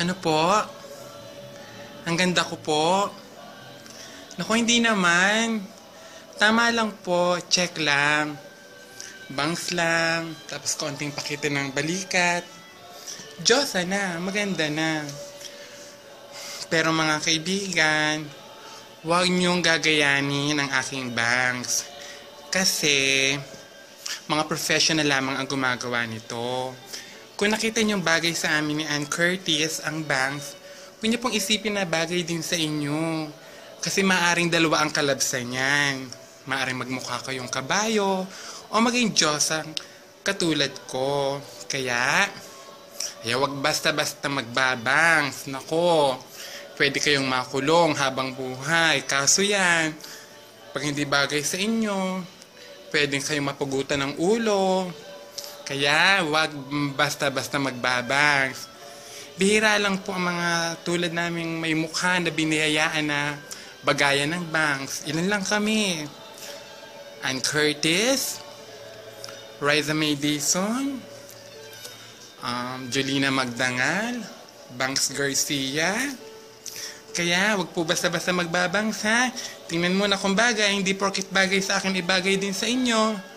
Ano po? Ang ganda ko po. Naku, hindi naman. Tama lang po, check lang. Bangs lang, tapos konting pakita ng balikat. Diyosa na, maganda na. Pero mga kaibigan, huwag niyong gagayanin ang aking bangs. Kasi, mga professional lamang ang gumagawa nito. Kung nakita niyong bagay sa amin ni Ann Curtis, ang bangs, huwag niyo pong isipin na bagay din sa inyo. Kasi maaring dalawa ang kalabsan niyan. Maaring magmukha kayong kabayo o maging Diyos ang katulad ko. Kaya, ay wag basta-basta magbabangs. Nako, pwede kayong makulong habang buhay. Kaso yan, pag hindi bagay sa inyo, pwedeng kayong mapugutan ng ulo. Kaya, wag basta-basta magbabangs. Bihira lang po ang mga tulad naming may mukha na biniyayaan na bagayan ng banks. Ilan lang kami. Ann Curtis, Riza May Dison, um, Jolina Magdangal, Banks Garcia. Kaya, wag po basta-basta magbabangs ha. Tingnan mo na kung bagay, hindi porkit bagay sa akin, ibagay din sa inyo.